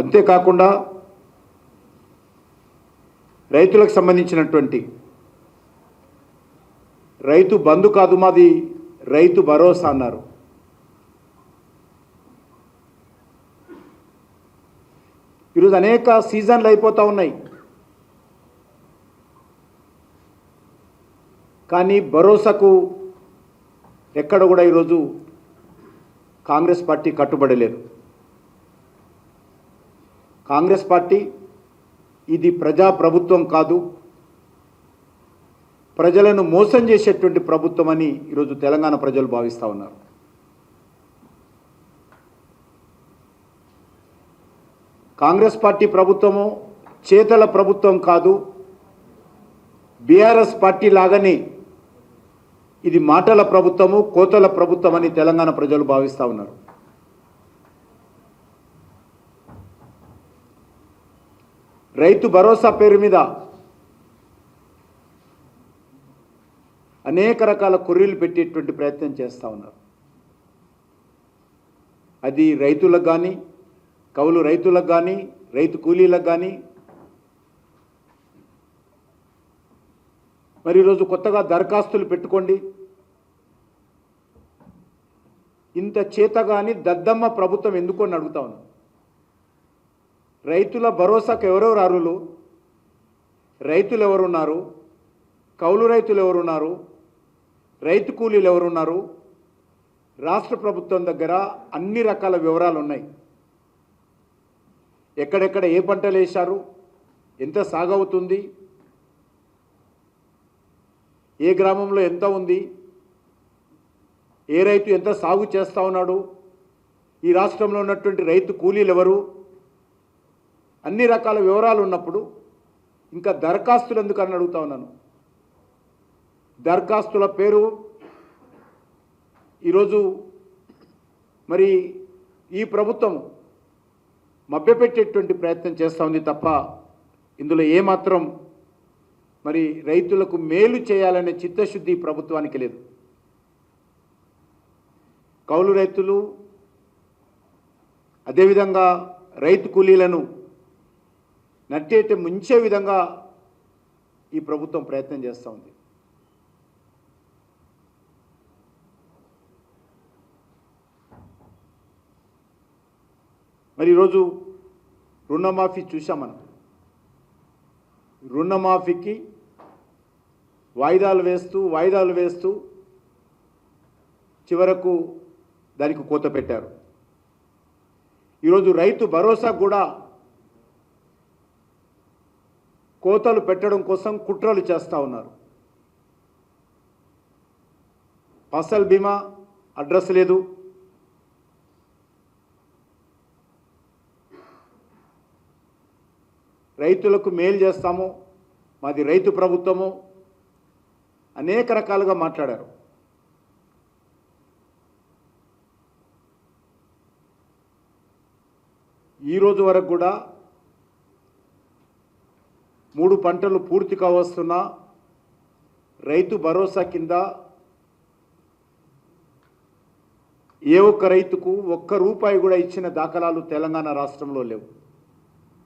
అంతేకాకుండా రైతులకు సంబంధించినటువంటి రైతు బంధు కాదు మాది రైతు భరోసా అన్నారు. ఈరోజు అనేక సీజన్లు అయిపోతూ ఉన్నాయి. కానీ భరోసాకు ఎక్కడ కూడా ఈరోజు కాంగ్రెస్ పార్టీ కట్టుబడలేదు కాంగ్రెస్ పార్టీ ఇది ప్రజా ప్రభుత్వం కాదు. ప్రజలను మోసం చేసేటువంటి ప్రభుత్వం అని ఈరోజు తెలంగాణ ప్రజలు భావిస్తూ ఉన్నారు. కాంగ్రెస్ పార్టీ ప్రభుత్వము చేతల ప్రభుత్వం కాదు. బీఆర్ఎస్ పార్టీ లాగానే ఇది మాటల ప్రభుత్వము కోతల ప్రభుత్వం అని తెలంగాణ ప్రజలు భావిస్తూ ఉన్నారు. రైతు భరోసా పేరు మీద అనేక రకాల కొర్రీలు పెట్టేటువంటి ప్రయత్నం చేస్తూ ఉన్నారు. అది రైతులకు కానీ కౌలు రైతులకు కానీ రైతు కూలీలకు కానీ మరి ఈరోజు కొత్తగా దరఖాస్తులు పెట్టుకోండి. ఇంత చేత కానీ దద్దమ్మ ప్రభుత్వం ఎందుకు అని అడుగుతా ఉన్నాను రైతుల భరోసాకు ఎవరెవరు అర్హులు రైతులు ఎవరున్నారు కౌలు రైతులు ఎవరున్నారు రైతు కూలీలు ఎవరున్నారు రాష్ట్ర ప్రభుత్వం దగ్గర అన్ని రకాల వివరాలు ఉన్నాయి ఎక్కడెక్కడ ఏ పంటలు వేశారు ఎంత సాగవుతుంది? ఏ గ్రామంలో ఎంత ఉంది? ఏ రైతు ఎంత సాగు చేస్తూ ఉన్నాడు? ఈ రాష్ట్రంలో ఉన్నటువంటి రైతు కూలీలు ఎవరు అన్ని రకాల వివరాలు ఉన్నప్పుడు ఇంకా దరఖాస్తులు ఎందుకని అడుగుతా ఉన్నాను? దరఖాస్తుల పేరు ఈరోజు మరి ఈ ప్రభుత్వం మభ్యపెట్టేటువంటి ప్రయత్నం చేస్తూ ఉంది తప్ప ఇందులో ఏమాత్రం మరి రైతులకు మేలు చేయాలనే చిత్తశుద్ధి ప్రభుత్వానికి లేదు. కౌలు రైతులు అదేవిధంగా రైతు కూలీలను నట్టేట ముంచే విధంగా ఈ ప్రభుత్వం ప్రయత్నం చేస్తూ ఉంది. మరి ఈరోజు రుణమాఫీ చూసాం మనం. రుణమాఫీకి వాయిదాలు వేస్తూ వాయిదాలు వేస్తూ చివరకు దానికి కోత పెట్టారు. ఈరోజు రైతు భరోసా కూడా కోతలు పెట్టడం కోసం కుట్రలు చేస్తూ ఉన్నారు. ఫసల్ బీమా అడ్రస్ లేదు. రైతులకు మేలు చేస్తాము మాది రైతు ప్రభుత్వము అనేక రకాలుగా మాట్లాడారు. ఈరోజు వరకు కూడా మూడు పంటలు పూర్తి కావస్తున్నా రైతు భరోసా కింద ఏ ఒక్క రైతుకు ఒక్క రూపాయి కూడా ఇచ్చిన దాఖలాలు తెలంగాణ రాష్ట్రంలో లేవు.